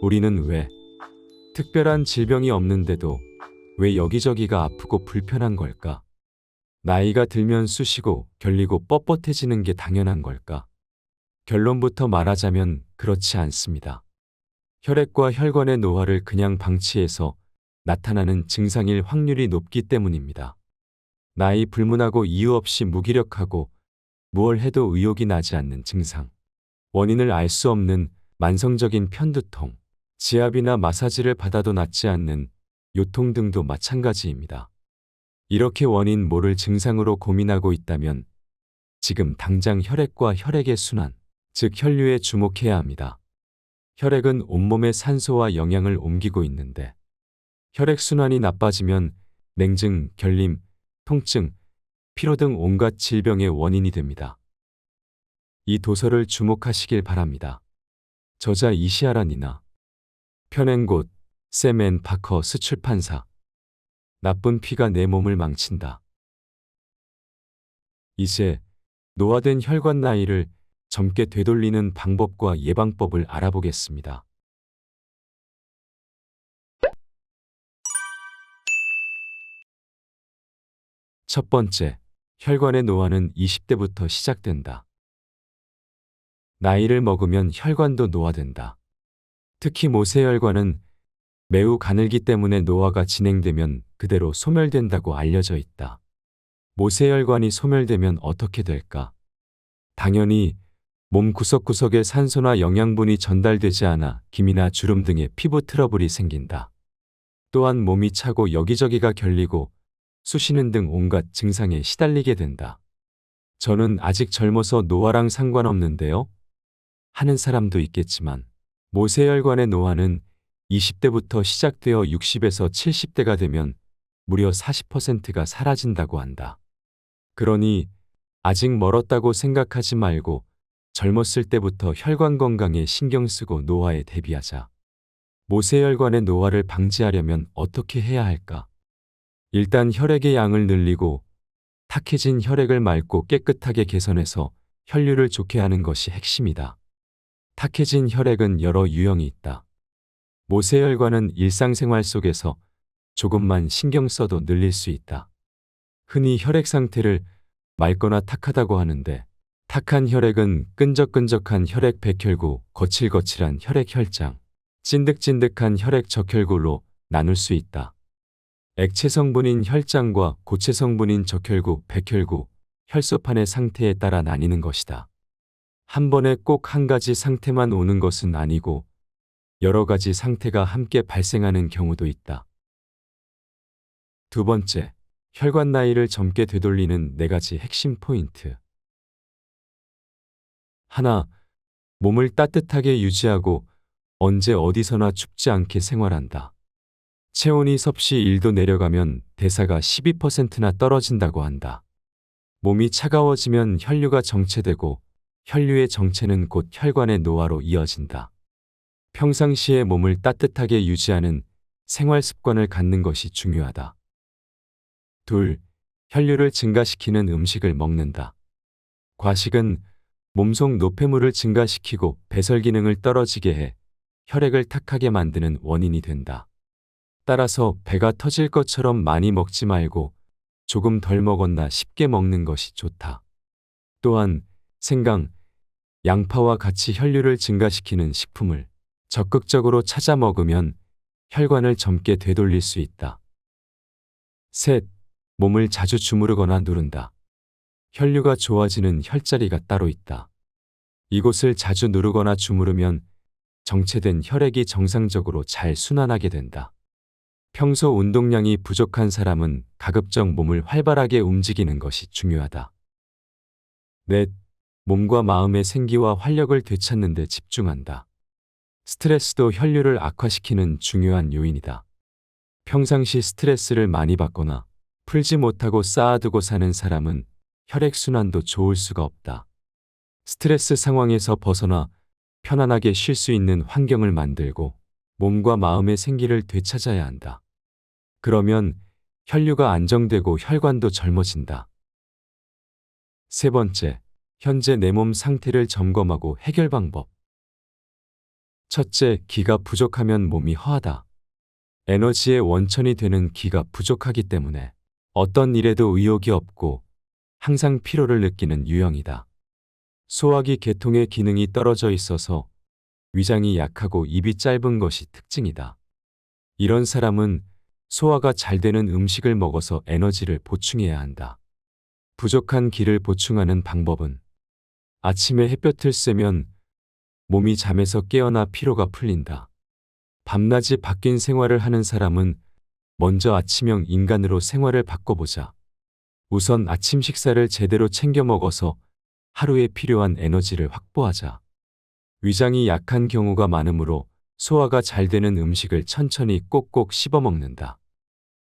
우리는 왜 특별한 질병이 없는데도 왜 여기저기가 아프고 불편한 걸까? 나이가 들면 쑤시고 결리고 뻣뻣해지는 게 당연한 걸까? 결론부터 말하자면 그렇지 않습니다. 혈액과 혈관의 노화를 그냥 방치해서 나타나는 증상일 확률이 높기 때문입니다. 나이 불문하고 이유 없이 무기력하고 무얼 해도 의욕이 나지 않는 증상. 원인을 알 수 없는 만성적인 편두통, 지압이나 마사지를 받아도 낫지 않는 요통 등도 마찬가지입니다. 이렇게 원인 모를 증상으로 고민하고 있다면 지금 당장 혈액과 혈액의 순환, 즉 혈류에 주목해야 합니다. 혈액은 온몸의 산소와 영양을 옮기고 있는데 혈액순환이 나빠지면 냉증, 결림, 통증, 피로 등 온갖 질병의 원인이 됩니다. 이 도서를 주목하시길 바랍니다. 저자 이시아란이나 편행곳 샘앤 바커 스출판사 나쁜 피가 내 몸을 망친다. 이제 노화된 혈관 나이를 젊게 되돌리는 방법과 예방법을 알아보겠습니다. 첫 번째, 혈관의 노화는 20대부터 시작된다. 나이를 먹으면 혈관도 노화된다. 특히 모세혈관은 매우 가늘기 때문에 노화가 진행되면 그대로 소멸된다고 알려져 있다. 모세혈관이 소멸되면 어떻게 될까? 당연히 몸 구석구석에 산소나 영양분이 전달되지 않아 김이나 주름 등의 피부 트러블이 생긴다. 또한 몸이 차고 여기저기가 결리고 쑤시는 등 온갖 증상에 시달리게 된다. 저는 아직 젊어서 노화랑 상관없는데요. 하는 사람도 있겠지만 모세혈관의 노화는 20대부터 시작되어 60에서 70대가 되면 무려 40%가 사라진다고 한다. 그러니 아직 멀었다고 생각하지 말고 젊었을 때부터 혈관 건강에 신경 쓰고 노화에 대비하자. 모세혈관의 노화를 방지하려면 어떻게 해야 할까? 일단 혈액의 양을 늘리고 탁해진 혈액을 맑고 깨끗하게 개선해서 혈류를 좋게 하는 것이 핵심이다. 탁해진 혈액은 여러 유형이 있다. 모세혈관은 일상생활 속에서 조금만 신경 써도 늘릴 수 있다. 흔히 혈액 상태를 맑거나 탁하다고 하는데 탁한 혈액은 끈적끈적한 혈액 백혈구, 거칠거칠한 혈액 혈장, 찐득찐득한 혈액 적혈구로 나눌 수 있다. 액체 성분인 혈장과 고체 성분인 적혈구, 백혈구, 혈소판의 상태에 따라 나뉘는 것이다. 한 번에 꼭 한 가지 상태만 오는 것은 아니고 여러 가지 상태가 함께 발생하는 경우도 있다. 두 번째, 혈관 나이를 젊게 되돌리는 네 가지 핵심 포인트. 하나, 몸을 따뜻하게 유지하고 언제 어디서나 춥지 않게 생활한다. 체온이 섭씨 1도 내려가면 대사가 12%나 떨어진다고 한다. 몸이 차가워지면 혈류가 정체되고 혈류의 정체는 곧 혈관의 노화로 이어진다. 평상시에 몸을 따뜻하게 유지하는 생활 습관을 갖는 것이 중요하다. 둘, 혈류를 증가시키는 음식을 먹는다. 과식은 몸속 노폐물을 증가시키고 배설 기능을 떨어지게 해 혈액을 탁하게 만드는 원인이 된다. 따라서 배가 터질 것처럼 많이 먹지 말고 조금 덜 먹었나 쉽게 먹는 것이 좋다. 또한 생강, 양파와 같이 혈류를 증가시키는 식품을 적극적으로 찾아 먹으면 혈관을 젊게 되돌릴 수 있다. 셋, 몸을 자주 주무르거나 누른다. 혈류가 좋아지는 혈자리가 따로 있다. 이곳을 자주 누르거나 주무르면 정체된 혈액이 정상적으로 잘 순환하게 된다. 평소 운동량이 부족한 사람은 가급적 몸을 활발하게 움직이는 것이 중요하다. 넷, 몸과 마음의 생기와 활력을 되찾는 데 집중한다. 스트레스도 혈류를 악화시키는 중요한 요인이다. 평상시 스트레스를 많이 받거나 풀지 못하고 쌓아두고 사는 사람은 혈액순환도 좋을 수가 없다. 스트레스 상황에서 벗어나 편안하게 쉴 수 있는 환경을 만들고 몸과 마음의 생기를 되찾아야 한다. 그러면 혈류가 안정되고 혈관도 젊어진다. 세 번째, 현재 내 몸 상태를 점검하고 해결 방법. 첫째, 기가 부족하면 몸이 허하다. 에너지의 원천이 되는 기가 부족하기 때문에 어떤 일에도 의욕이 없고 항상 피로를 느끼는 유형이다. 소화기 계통의 기능이 떨어져 있어서 위장이 약하고 입이 짧은 것이 특징이다. 이런 사람은 소화가 잘 되는 음식을 먹어서 에너지를 보충해야 한다. 부족한 기를 보충하는 방법은 아침에 햇볕을 쐬면 몸이 잠에서 깨어나 피로가 풀린다. 밤낮이 바뀐 생활을 하는 사람은 먼저 아침형 인간으로 생활을 바꿔보자. 우선 아침 식사를 제대로 챙겨 먹어서 하루에 필요한 에너지를 확보하자. 위장이 약한 경우가 많으므로 소화가 잘 되는 음식을 천천히 꼭꼭 씹어 먹는다.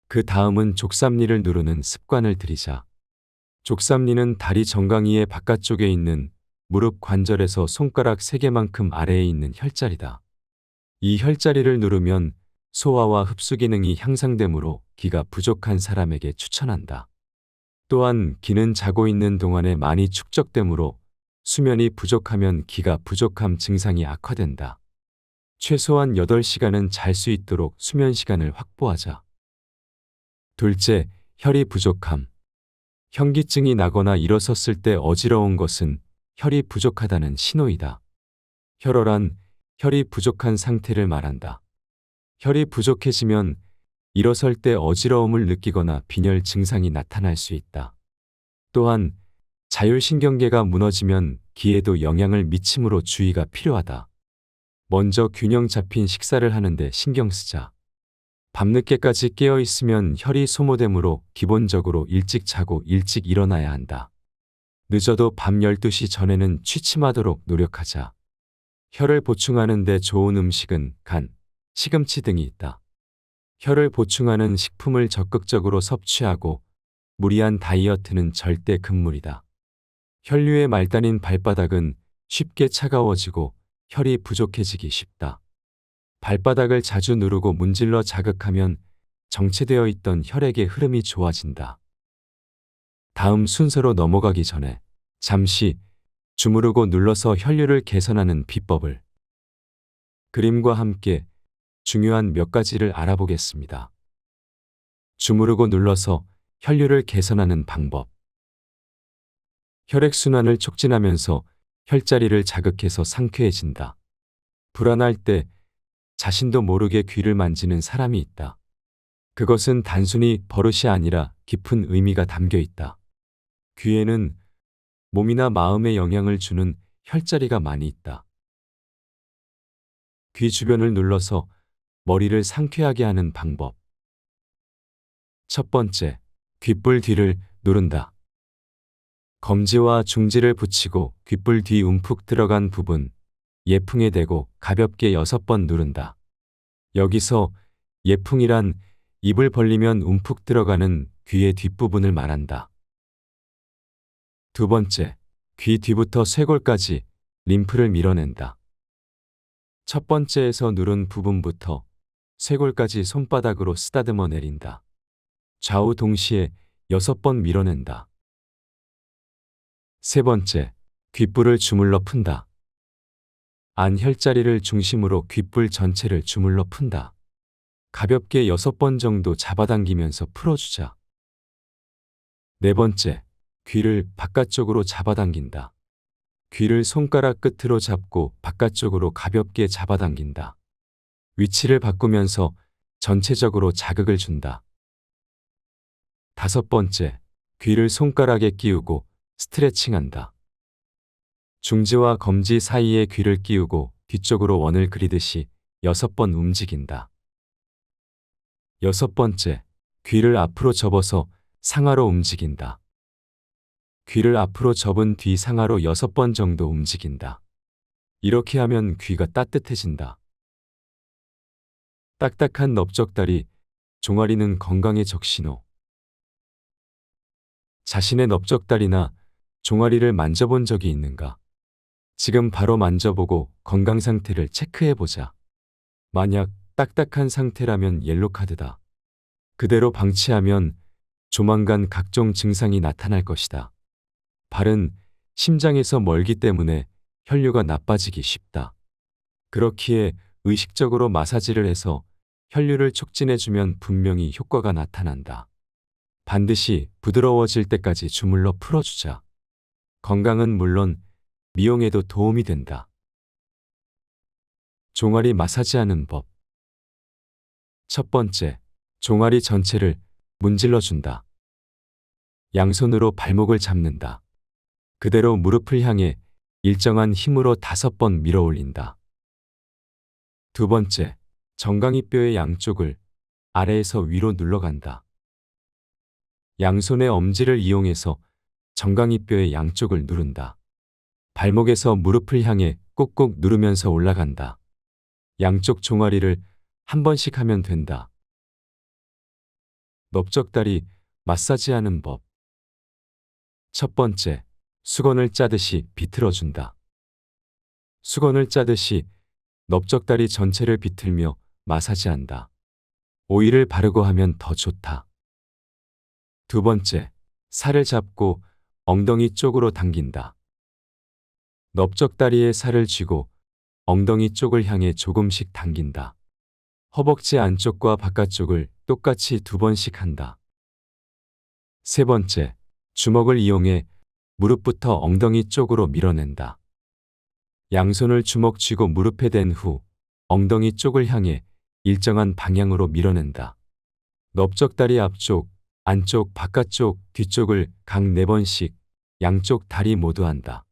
그 다음은 족삼리를 누르는 습관을 들이자. 족삼리는 다리 정강이의 바깥쪽에 있는 무릎 관절에서 손가락 3개만큼 아래에 있는 혈자리다. 이 혈자리를 누르면 소화와 흡수 기능이 향상되므로 기가 부족한 사람에게 추천한다. 또한 기는 자고 있는 동안에 많이 축적되므로 수면이 부족하면 기가 부족함 증상이 악화된다. 최소한 8시간은 잘 수 있도록 수면 시간을 확보하자. 둘째, 혈이 부족함. 현기증이 나거나 일어섰을 때 어지러운 것은 혈이 부족하다는 신호이다. 혈어란 혈이 부족한 상태를 말한다. 혈이 부족해지면 일어설 때 어지러움을 느끼거나 빈혈 증상이 나타날 수 있다. 또한 자율신경계가 무너지면 기에도 영향을 미침으로 주의가 필요하다. 먼저 균형 잡힌 식사를 하는데 신경 쓰자. 밤늦게까지 깨어 있으면 혈이 소모되므로 기본적으로 일찍 자고 일찍 일어나야 한다. 늦어도 밤 12시 전에는 취침하도록 노력하자. 혈을 보충하는 데 좋은 음식은 간, 시금치 등이 있다. 혈을 보충하는 식품을 적극적으로 섭취하고 무리한 다이어트는 절대 금물이다. 혈류의 말단인 발바닥은 쉽게 차가워지고 혈이 부족해지기 쉽다. 발바닥을 자주 누르고 문질러 자극하면 정체되어 있던 혈액의 흐름이 좋아진다. 다음 순서로 넘어가기 전에 잠시 주무르고 눌러서 혈류를 개선하는 비법을 그림과 함께 중요한 몇 가지를 알아보겠습니다. 주무르고 눌러서 혈류를 개선하는 방법. 혈액순환을 촉진하면서 혈자리를 자극해서 상쾌해진다. 불안할 때 자신도 모르게 귀를 만지는 사람이 있다. 그것은 단순히 버릇이 아니라 깊은 의미가 담겨 있다. 귀에는 몸이나 마음에 영향을 주는 혈자리가 많이 있다. 귀 주변을 눌러서 머리를 상쾌하게 하는 방법. 첫 번째, 귓불 뒤를 누른다. 검지와 중지를 붙이고 귓불 뒤 움푹 들어간 부분, 예풍에 대고 가볍게 여섯 번 누른다. 여기서 예풍이란 입을 벌리면 움푹 들어가는 귀의 뒷부분을 말한다. 두 번째, 귀 뒤부터 쇄골까지 림프를 밀어낸다. 첫 번째에서 누른 부분부터 쇄골까지 손바닥으로 쓰다듬어 내린다. 좌우 동시에 여섯 번 밀어낸다. 세 번째, 귓불을 주물러 푼다. 안 혈자리를 중심으로 귓불 전체를 주물러 푼다. 가볍게 여섯 번 정도 잡아당기면서 풀어주자. 네 번째, 귀를 바깥쪽으로 잡아당긴다. 귀를 손가락 끝으로 잡고 바깥쪽으로 가볍게 잡아당긴다. 위치를 바꾸면서 전체적으로 자극을 준다. 다섯 번째, 귀를 손가락에 끼우고 스트레칭한다. 중지와 검지 사이에 귀를 끼우고 뒤쪽으로 원을 그리듯이 여섯 번 움직인다. 여섯 번째, 귀를 앞으로 접어서 상하로 움직인다. 귀를 앞으로 접은 뒤 상하로 여섯 번 정도 움직인다. 이렇게 하면 귀가 따뜻해진다. 딱딱한 넓적다리, 종아리는 건강의 적신호. 자신의 넓적다리나 종아리를 만져본 적이 있는가? 지금 바로 만져보고 건강 상태를 체크해 보자. 만약 딱딱한 상태라면 옐로카드다. 그대로 방치하면 조만간 각종 증상이 나타날 것이다. 발은 심장에서 멀기 때문에 혈류가 나빠지기 쉽다. 그렇기에 의식적으로 마사지를 해서 혈류를 촉진해주면 분명히 효과가 나타난다. 반드시 부드러워질 때까지 주물러 풀어주자. 건강은 물론 미용에도 도움이 된다. 종아리 마사지하는 법. 첫 번째, 종아리 전체를 문질러 준다. 양손으로 발목을 잡는다. 그대로 무릎을 향해 일정한 힘으로 다섯 번 밀어 올린다. 두 번째, 정강이 뼈의 양쪽을 아래에서 위로 눌러간다. 양손의 엄지를 이용해서 정강이 뼈의 양쪽을 누른다. 발목에서 무릎을 향해 꾹꾹 누르면서 올라간다. 양쪽 종아리를 한 번씩 하면 된다. 넓적다리 마사지하는 법. 첫 번째, 수건을 짜듯이 비틀어준다. 수건을 짜듯이 넓적다리 전체를 비틀며 마사지한다. 오일을 바르고 하면 더 좋다. 두 번째, 살을 잡고 엉덩이 쪽으로 당긴다. 넓적다리에 살을 쥐고 엉덩이 쪽을 향해 조금씩 당긴다. 허벅지 안쪽과 바깥쪽을 똑같이 두 번씩 한다. 세 번째, 주먹을 이용해 무릎부터 엉덩이 쪽으로 밀어낸다. 양손을 주먹 쥐고 무릎에 댄 후 엉덩이 쪽을 향해 일정한 방향으로 밀어낸다. 넓적다리 앞쪽, 안쪽, 바깥쪽, 뒤쪽을 각네 번씩 양쪽 다리 모두 한다.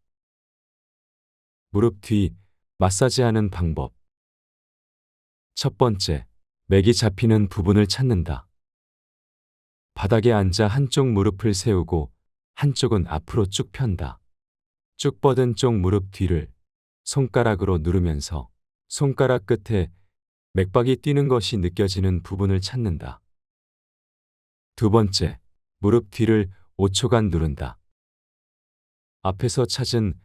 무릎 뒤 마사지하는 방법. 첫 번째, 맥이 잡히는 부분을 찾는다. 바닥에 앉아 한쪽 무릎을 세우고 한쪽은 앞으로 쭉 편다. 쭉 뻗은 쪽 무릎 뒤를 손가락으로 누르면서 손가락 끝에 맥박이 뛰는 것이 느껴지는 부분을 찾는다. 두 번째, 무릎 뒤를 5초간 누른다. 앞에서 찾은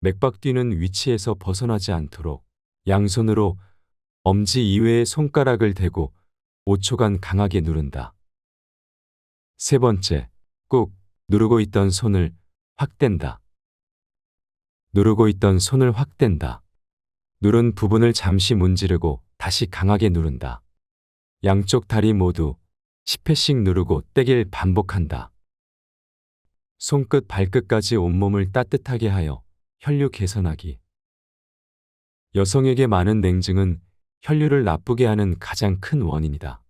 맥박 뛰는 위치에서 벗어나지 않도록 양손으로 엄지 이외의 손가락을 대고 5초간 강하게 누른다. 세 번째, 꾹 누르고 있던 손을 확 댄다. 누르고 있던 손을 확 댄다. 누른 부분을 잠시 문지르고 다시 강하게 누른다. 양쪽 다리 모두 10회씩 누르고 떼길 반복한다. 손끝 발끝까지 온몸을 따뜻하게 하여 혈류 개선하기. 여성에게 많은 냉증은 혈류를 나쁘게 하는 가장 큰 원인이다.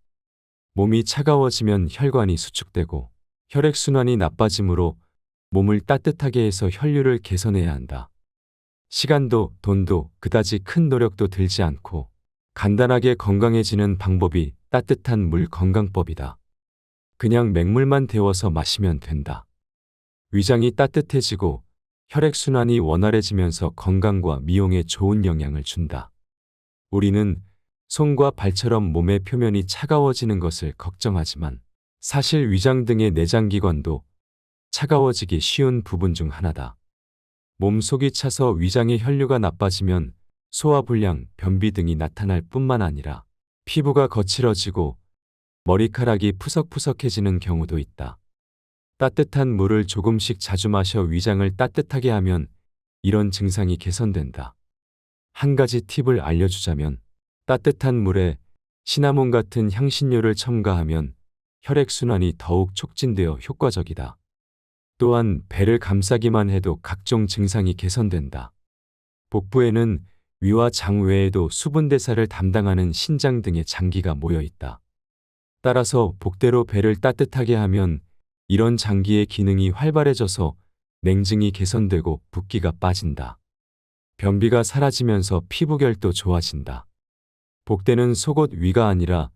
몸이 차가워지면 혈관이 수축되고 혈액순환이 나빠지므로 몸을 따뜻하게 해서 혈류를 개선해야 한다. 시간도 돈도 그다지 큰 노력도 들지 않고 간단하게 건강해지는 방법이 따뜻한 물 건강법이다. 그냥 맹물만 데워서 마시면 된다. 위장이 따뜻해지고 혈액순환이 원활해지면서 건강과 미용에 좋은 영향을 준다. 우리는 손과 발처럼 몸의 표면이 차가워지는 것을 걱정하지만 사실 위장 등의 내장기관도 차가워지기 쉬운 부분 중 하나다. 몸속이 차서 위장의 혈류가 나빠지면 소화불량, 변비 등이 나타날 뿐만 아니라 피부가 거칠어지고 머리카락이 푸석푸석해지는 경우도 있다. 따뜻한 물을 조금씩 자주 마셔 위장을 따뜻하게 하면 이런 증상이 개선된다. 한 가지 팁을 알려주자면 따뜻한 물에 시나몬 같은 향신료를 첨가하면 혈액순환이 더욱 촉진되어 효과적이다. 또한 배를 감싸기만 해도 각종 증상이 개선된다. 복부에는 위와 장 외에도 수분 대사를 담당하는 신장 등의 장기가 모여 있다. 따라서 복대로 배를 따뜻하게 하면 이런 장기의 기능이 활발해져서 냉증이 개선되고 붓기가 빠진다. 변비가 사라지면서 피부결도 좋아진다. 복대는 속옷 위가 아니라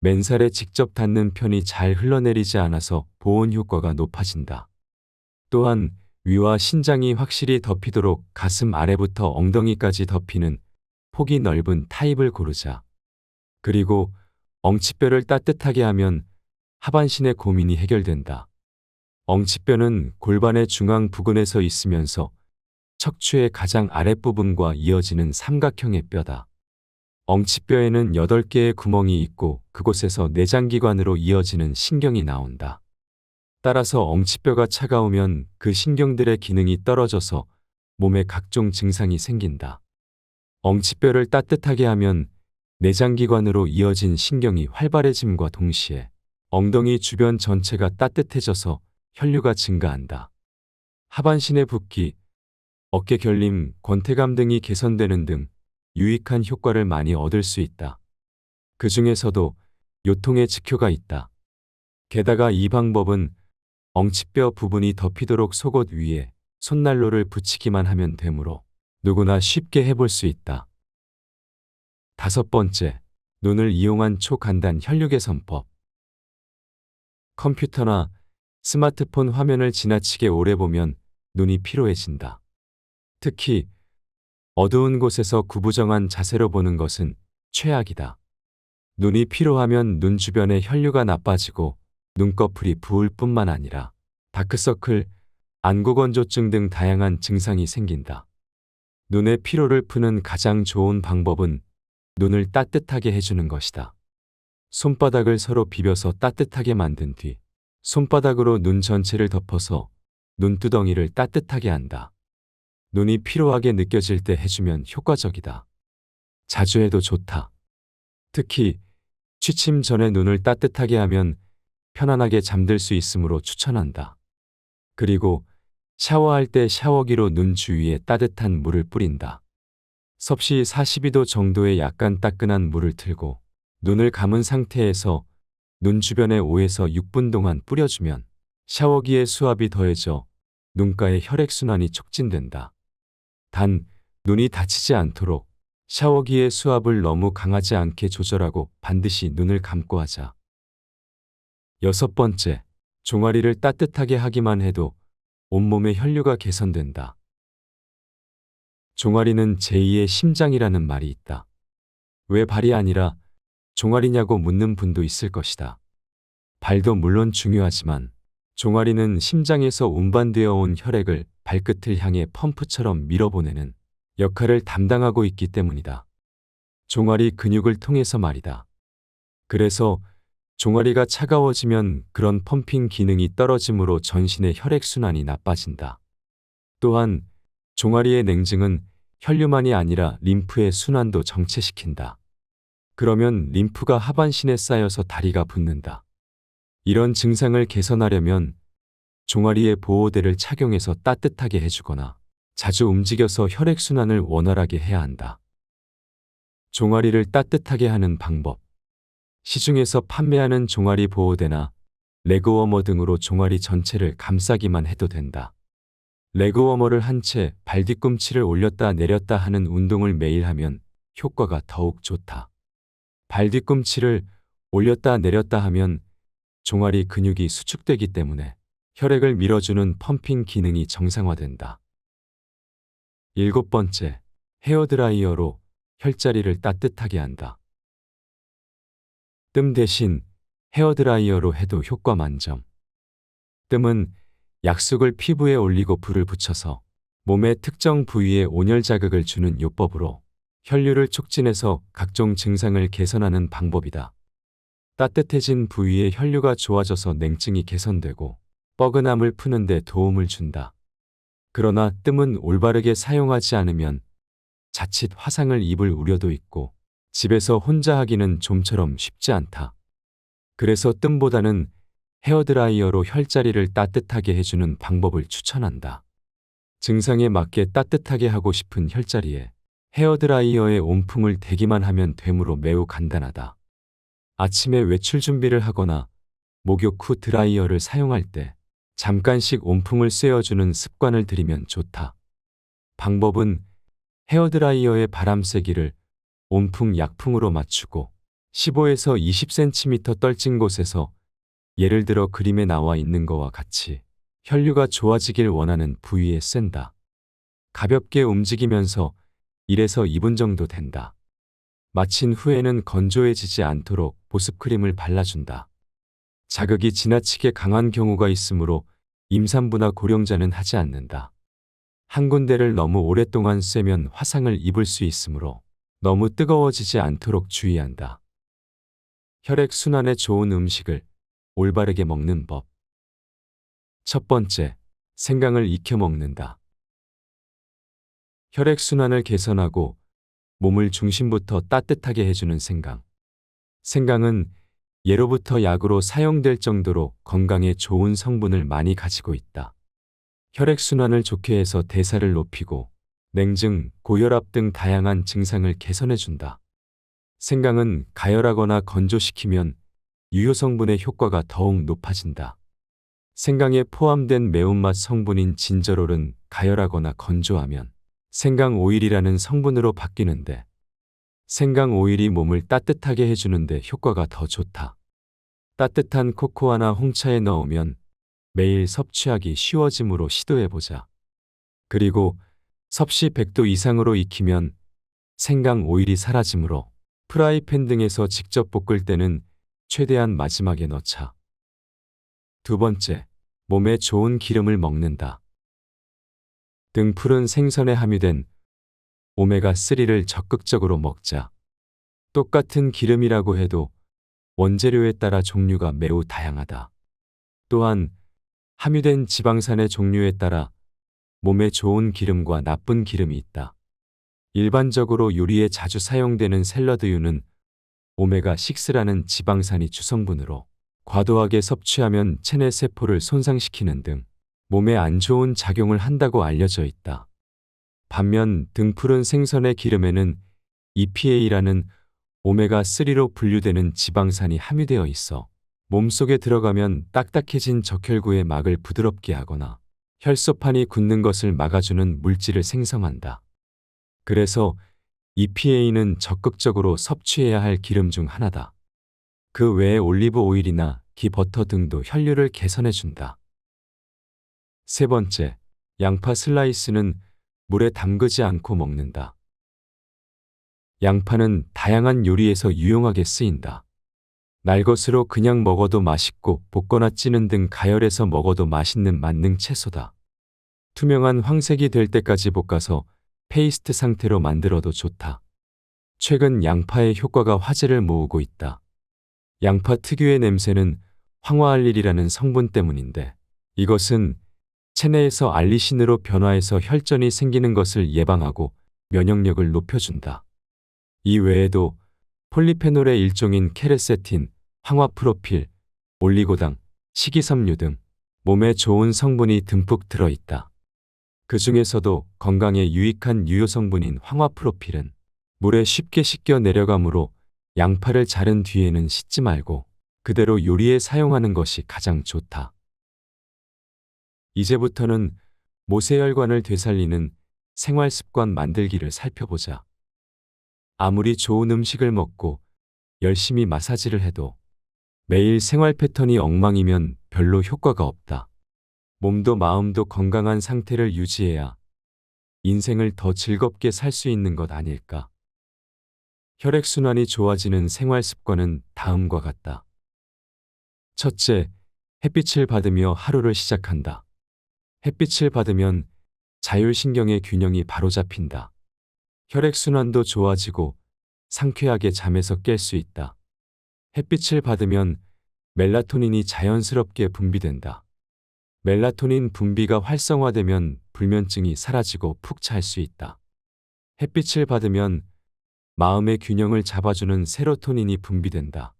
맨살에 직접 닿는 편이 잘 흘러내리지 않아서 보온 효과가 높아진다. 또한 위와 신장이 확실히 덮이도록 가슴 아래부터 엉덩이까지 덮이는 폭이 넓은 타입을 고르자. 그리고 엉치뼈를 따뜻하게 하면 하반신의 고민이 해결된다. 엉치뼈는 골반의 중앙 부근에서 있으면서 척추의 가장 아랫부분과 이어지는 삼각형의 뼈다. 엉치뼈에는 8개의 구멍이 있고 그곳에서 내장기관으로 이어지는 신경이 나온다. 따라서 엉치뼈가 차가우면 그 신경들의 기능이 떨어져서 몸에 각종 증상이 생긴다. 엉치뼈를 따뜻하게 하면 내장기관으로 이어진 신경이 활발해짐과 동시에 엉덩이 주변 전체가 따뜻해져서 혈류가 증가한다. 하반신의 붓기, 어깨 결림, 권태감 등이 개선되는 등 유익한 효과를 많이 얻을 수 있다. 그 중에서도 요통의 직효가 있다. 게다가 이 방법은 엉치뼈 부분이 덮이도록 속옷 위에 손난로를 붙이기만 하면 되므로 누구나 쉽게 해볼 수 있다. 다섯 번째, 눈을 이용한 초간단 혈류개선법. 컴퓨터나 스마트폰 화면을 지나치게 오래 보면 눈이 피로해진다. 특히 어두운 곳에서 구부정한 자세로 보는 것은 최악이다. 눈이 피로하면 눈 주변의 혈류가 나빠지고 눈꺼풀이 부을 뿐만 아니라 다크서클, 안구건조증 등 다양한 증상이 생긴다. 눈의 피로를 푸는 가장 좋은 방법은 눈을 따뜻하게 해주는 것이다. 손바닥을 서로 비벼서 따뜻하게 만든 뒤 손바닥으로 눈 전체를 덮어서 눈두덩이를 따뜻하게 한다. 눈이 피로하게 느껴질 때 해주면 효과적이다. 자주 해도 좋다. 특히 취침 전에 눈을 따뜻하게 하면 편안하게 잠들 수 있으므로 추천한다. 그리고 샤워할 때 샤워기로 눈 주위에 따뜻한 물을 뿌린다. 섭씨 42도 정도의 약간 따끈한 물을 틀고 눈을 감은 상태에서 눈 주변에 5에서 6분 동안 뿌려주면 샤워기의 수압이 더해져 눈가의 혈액순환이 촉진된다. 단, 눈이 다치지 않도록 샤워기의 수압을 너무 강하지 않게 조절하고 반드시 눈을 감고 하자. 여섯 번째, 종아리를 따뜻하게 하기만 해도 온몸의 혈류가 개선된다. 종아리는 제2의 심장이라는 말이 있다. 왜 발이 아니라 종아리냐고 묻는 분도 있을 것이다. 발도 물론 중요하지만 종아리는 심장에서 운반되어 온 혈액을 발끝을 향해 펌프처럼 밀어보내는 역할을 담당하고 있기 때문이다. 종아리 근육을 통해서 말이다. 그래서 종아리가 차가워지면 그런 펌핑 기능이 떨어지므로 전신의 혈액순환이 나빠진다. 또한 종아리의 냉증은 혈류만이 아니라 림프의 순환도 정체시킨다. 그러면 림프가 하반신에 쌓여서 다리가 붓는다. 이런 증상을 개선하려면 종아리에 보호대를 착용해서 따뜻하게 해주거나 자주 움직여서 혈액순환을 원활하게 해야 한다. 종아리를 따뜻하게 하는 방법. 시중에서 판매하는 종아리 보호대나 레그워머 등으로 종아리 전체를 감싸기만 해도 된다. 레그워머를 한 채 발 뒤꿈치를 올렸다 내렸다 하는 운동을 매일 하면 효과가 더욱 좋다. 발 뒤꿈치를 올렸다 내렸다 하면 종아리 근육이 수축되기 때문에 혈액을 밀어주는 펌핑 기능이 정상화된다. 일곱 번째, 헤어드라이어로 혈자리를 따뜻하게 한다. 뜸 대신 헤어드라이어로 해도 효과 만점. 뜸은 약숙을 피부에 올리고 불을 붙여서 몸의 특정 부위에 온열 자극을 주는 요법으로 혈류를 촉진해서 각종 증상을 개선하는 방법이다. 따뜻해진 부위의 혈류가 좋아져서 냉증이 개선되고 뻐근함을 푸는 데 도움을 준다. 그러나 뜸은 올바르게 사용하지 않으면 자칫 화상을 입을 우려도 있고 집에서 혼자 하기는 좀처럼 쉽지 않다. 그래서 뜸보다는 헤어드라이어로 혈자리를 따뜻하게 해주는 방법을 추천한다. 증상에 맞게 따뜻하게 하고 싶은 혈자리에 헤어드라이어에 온풍을 대기만 하면 되므로 매우 간단하다. 아침에 외출 준비를 하거나 목욕 후 드라이어를 사용할 때 잠깐씩 온풍을 쐬어주는 습관을 들이면 좋다. 방법은 헤어드라이어의 바람 세기를 온풍 약풍으로 맞추고 15에서 20cm 떨진 곳에서 예를 들어 그림에 나와 있는 거와 같이 혈류가 좋아지길 원하는 부위에 쐰다. 가볍게 움직이면서 1에서 2분 정도 된다. 마친 후에는 건조해지지 않도록 보습크림을 발라준다. 자극이 지나치게 강한 경우가 있으므로 임산부나 고령자는 하지 않는다. 한 군데를 너무 오랫동안 쐬면 화상을 입을 수 있으므로 너무 뜨거워지지 않도록 주의한다. 혈액순환에 좋은 음식을 올바르게 먹는 법. 첫 번째, 생강을 익혀 먹는다. 혈액순환을 개선하고 몸을 중심부터 따뜻하게 해주는 생강. 생강은 예로부터 약으로 사용될 정도로 건강에 좋은 성분을 많이 가지고 있다. 혈액순환을 좋게 해서 대사를 높이고 냉증, 고혈압 등 다양한 증상을 개선해준다. 생강은 가열하거나 건조시키면 유효 성분의 효과가 더욱 높아진다. 생강에 포함된 매운맛 성분인 진저롤은 가열하거나 건조하면 생강 오일이라는 성분으로 바뀌는데 생강 오일이 몸을 따뜻하게 해주는데 효과가 더 좋다. 따뜻한 코코아나 홍차에 넣으면 매일 섭취하기 쉬워지므로 시도해보자. 그리고 섭씨 100도 이상으로 익히면 생강 오일이 사라지므로 프라이팬 등에서 직접 볶을 때는 최대한 마지막에 넣자. 두 번째, 몸에 좋은 기름을 먹는다. 등 푸른 생선에 함유된 오메가3를 적극적으로 먹자. 똑같은 기름이라고 해도 원재료에 따라 종류가 매우 다양하다. 또한 함유된 지방산의 종류에 따라 몸에 좋은 기름과 나쁜 기름이 있다. 일반적으로 요리에 자주 사용되는 샐러드유는 오메가6라는 지방산이 주성분으로 과도하게 섭취하면 체내 세포를 손상시키는 등 몸에 안 좋은 작용을 한다고 알려져 있다. 반면 등푸른 생선의 기름에는 EPA라는 오메가3로 분류되는 지방산이 함유되어 있어 몸속에 들어가면 딱딱해진 적혈구의 막을 부드럽게 하거나 혈소판이 굳는 것을 막아주는 물질을 생성한다. 그래서 EPA는 적극적으로 섭취해야 할 기름 중 하나다. 그 외에 올리브 오일이나 기 버터 등도 혈류를 개선해준다. 세 번째, 양파 슬라이스는 물에 담그지 않고 먹는다. 양파는 다양한 요리에서 유용하게 쓰인다. 날것으로 그냥 먹어도 맛있고 볶거나 찌는 등 가열해서 먹어도 맛있는 만능 채소다. 투명한 황색이 될 때까지 볶아서 페이스트 상태로 만들어도 좋다. 최근 양파의 효과가 화제를 모으고 있다. 양파 특유의 냄새는 황화알릴이라는 성분 때문인데 이것은 체내에서 알리신으로 변화해서 혈전이 생기는 것을 예방하고 면역력을 높여준다. 이 외에도 폴리페놀의 일종인 케르세틴, 황화프로필, 올리고당, 식이섬유 등 몸에 좋은 성분이 듬뿍 들어있다. 그 중에서도 건강에 유익한 유효 성분인 황화 프로필은 물에 쉽게 씻겨 내려가므로 양파를 자른 뒤에는 씻지 말고 그대로 요리에 사용하는 것이 가장 좋다. 이제부터는 모세혈관을 되살리는 생활 습관 만들기를 살펴보자. 아무리 좋은 음식을 먹고 열심히 마사지를 해도 매일 생활 패턴이 엉망이면 별로 효과가 없다. 몸도 마음도 건강한 상태를 유지해야 인생을 더 즐겁게 살 수 있는 것 아닐까. 혈액순환이 좋아지는 생활 습관은 다음과 같다. 첫째, 햇빛을 받으며 하루를 시작한다. 햇빛을 받으면 자율신경의 균형이 바로잡힌다. 혈액순환도 좋아지고 상쾌하게 잠에서 깰 수 있다. 햇빛을 받으면 멜라토닌이 자연스럽게 분비된다. 멜라토닌 분비가 활성화되면 불면증이 사라지고 푹 잘 수 있다. 햇빛을 받으면 마음의 균형을 잡아주는 세로토닌이 분비된다.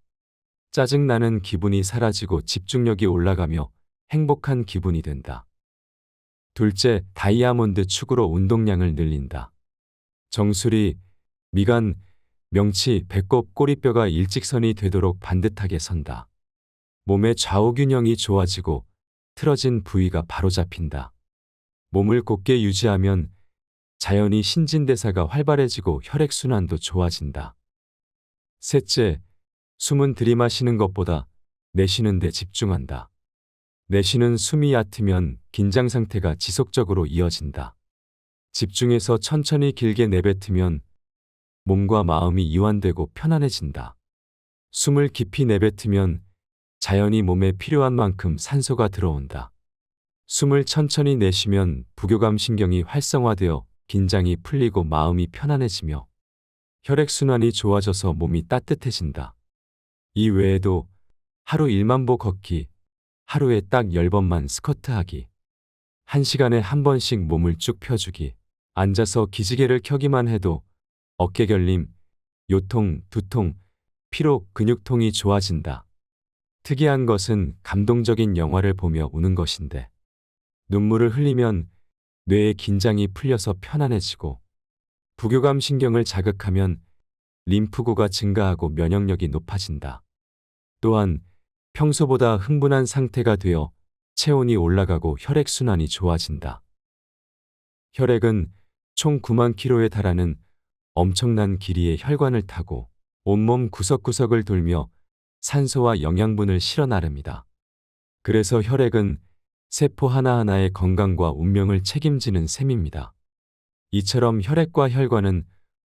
짜증나는 기분이 사라지고 집중력이 올라가며 행복한 기분이 된다. 둘째, 다이아몬드 축으로 운동량을 늘린다. 정수리, 미간, 명치, 배꼽, 꼬리뼈가 일직선이 되도록 반듯하게 선다. 몸의 좌우 균형이 좋아지고 틀어진 부위가 바로잡힌다. 몸을 곧게 유지하면 자연히 신진대사가 활발해지고 혈액순환도 좋아진다. 셋째, 숨은 들이마시는 것보다 내쉬는 데 집중한다. 내쉬는 숨이 얕으면 긴장 상태가 지속적으로 이어진다. 집중해서 천천히 길게 내뱉으면 몸과 마음이 이완되고 편안해진다. 숨을 깊이 내뱉으면 자연히 몸에 필요한 만큼 산소가 들어온다. 숨을 천천히 내쉬면 부교감 신경이 활성화되어 긴장이 풀리고 마음이 편안해지며 혈액순환이 좋아져서 몸이 따뜻해진다. 이 외에도 하루 1만 보 걷기, 하루에 딱 10번만 스쿼트 하기, 1시간에 한 번씩 몸을 쭉 펴주기, 앉아서 기지개를 켜기만 해도 어깨 결림, 요통, 두통, 피로, 근육통이 좋아진다. 특이한 것은 감동적인 영화를 보며 우는 것인데 눈물을 흘리면 뇌의 긴장이 풀려서 편안해지고 부교감 신경을 자극하면 림프구가 증가하고 면역력이 높아진다. 또한 평소보다 흥분한 상태가 되어 체온이 올라가고 혈액순환이 좋아진다. 혈액은 총 9만 킬로에 달하는 엄청난 길이의 혈관을 타고 온몸 구석구석을 돌며 산소와 영양분을 실어 나릅니다. 그래서 혈액은 세포 하나하나의 건강과 운명을 책임지는 셈입니다. 이처럼 혈액과 혈관은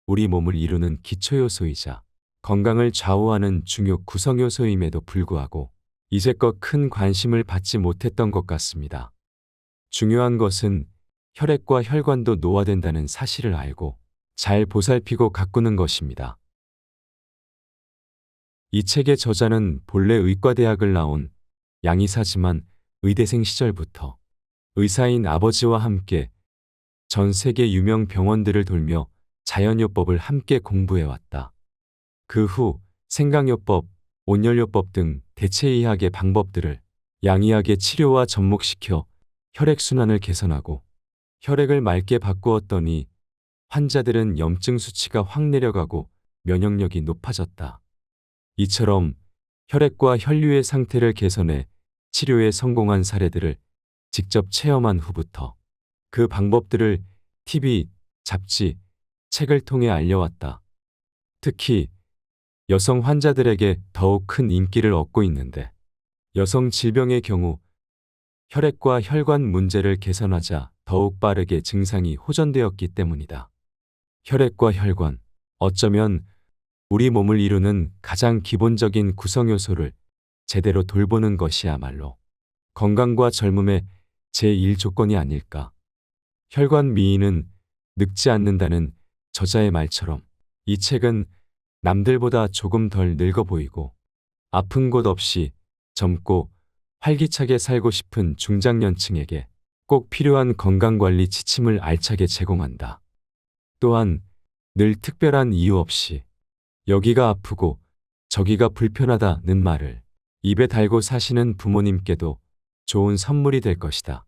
우리 몸을 이루는 기초요소이자 건강을 좌우하는 중요 구성요소임에도 불구하고 이제껏 큰 관심을 받지 못했던 것 같습니다. 중요한 것은 혈액과 혈관도 노화된다는 사실을 알고 잘 보살피고 가꾸는 것입니다. 이 책의 저자는 본래 의과대학을 나온 양의사지만 의대생 시절부터 의사인 아버지와 함께 전 세계 유명 병원들을 돌며 자연요법을 함께 공부해왔다. 그 후 생강요법, 온열요법 등 대체의학의 방법들을 양의학의 치료와 접목시켜 혈액순환을 개선하고 혈액을 맑게 바꾸었더니 환자들은 염증 수치가 확 내려가고 면역력이 높아졌다. 이처럼 혈액과 혈류의 상태를 개선해 치료에 성공한 사례들을 직접 체험한 후부터 그 방법들을 TV, 잡지, 책을 통해 알려왔다. 특히 여성 환자들에게 더욱 큰 인기를 얻고 있는데 여성 질병의 경우 혈액과 혈관 문제를 개선하자 더욱 빠르게 증상이 호전되었기 때문이다. 혈액과 혈관, 어쩌면 우리 몸을 이루는 가장 기본적인 구성요소를 제대로 돌보는 것이야말로 건강과 젊음의 제1조건이 아닐까. 혈관 미인은 늙지 않는다는 저자의 말처럼 이 책은 남들보다 조금 덜 늙어 보이고 아픈 곳 없이 젊고 활기차게 살고 싶은 중장년층에게 꼭 필요한 건강관리 지침을 알차게 제공한다. 또한 늘 특별한 이유 없이 여기가 아프고 저기가 불편하다는 말을 입에 달고 사시는 부모님께도 좋은 선물이 될 것이다.